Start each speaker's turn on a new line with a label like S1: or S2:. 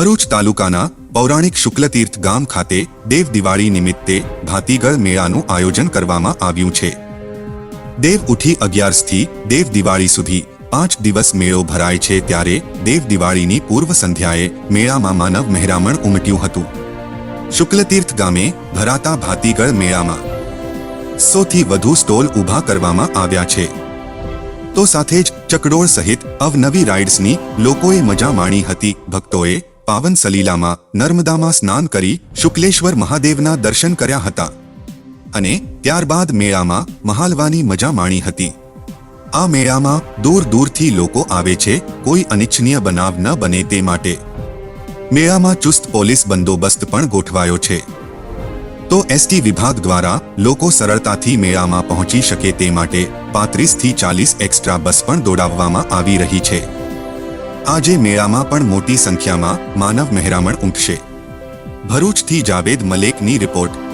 S1: ભરૂચ તાલુકાના પૌરાણિક શુક્લતીર્થ ગામ ખાતે દેવ દિવાળી નિમિત્તે ભાતીગળ મેળાનું આયોજન કરવામાં આવ્યું છે. દેવ ઉઠી અગિયારસથી દેવ દિવાળી સુધી પાંચ દિવસ મેળો ભરાય છે ત્યારે દેવ દિવાળીની પૂર્વ સંધ્યાએ મેળામાં માનવ મહેરામણ ઉમટ્યું હતું. શુક્લતીર્થ ગામે ભરાતા ભાતીગળ મેળામાં સોથી વધુ સ્ટોલ ઊભા કરવામાં આવ્યા છે. તો સાથે જ ચકડોળ સહિત અવનવી રાઇડ્સની લોકોએ મજા માણી હતી, ભક્તોએ પાવન સલીલામાં નર્મદામાં સ્નાન કરી શુક્લેશ્વર મહાદેવના દર્શન કર્યા હતા. અને ત્યારબાદ મેળામાં મહાલવાની મજા માણી હતી. આ મેળામાં દૂર દૂરથી લોકો આવે છે, કોઈ અનિચ્છનીય બનાવ ન બને તે માટે. મેળામાં ચુસ્ત પોલીસ બંદોબસ્ત પણ ગોઠવાયો છે. તો એસટી વિભાગ દ્વારા લોકો સરળતાથી મેળામાં પહોંચી શકે તે માટે પાંત્રીસથી ચાલીસ એક્સ્ટ્રા બસ પણ દોડાવવામાં આવી રહી છે. આજે મેળામાં પણ મોટી સંખ્યામાં માનવ મહેરામણ ઉમટશે ભરૂચથી જાવેદ મલેકની રિપોર્ટ.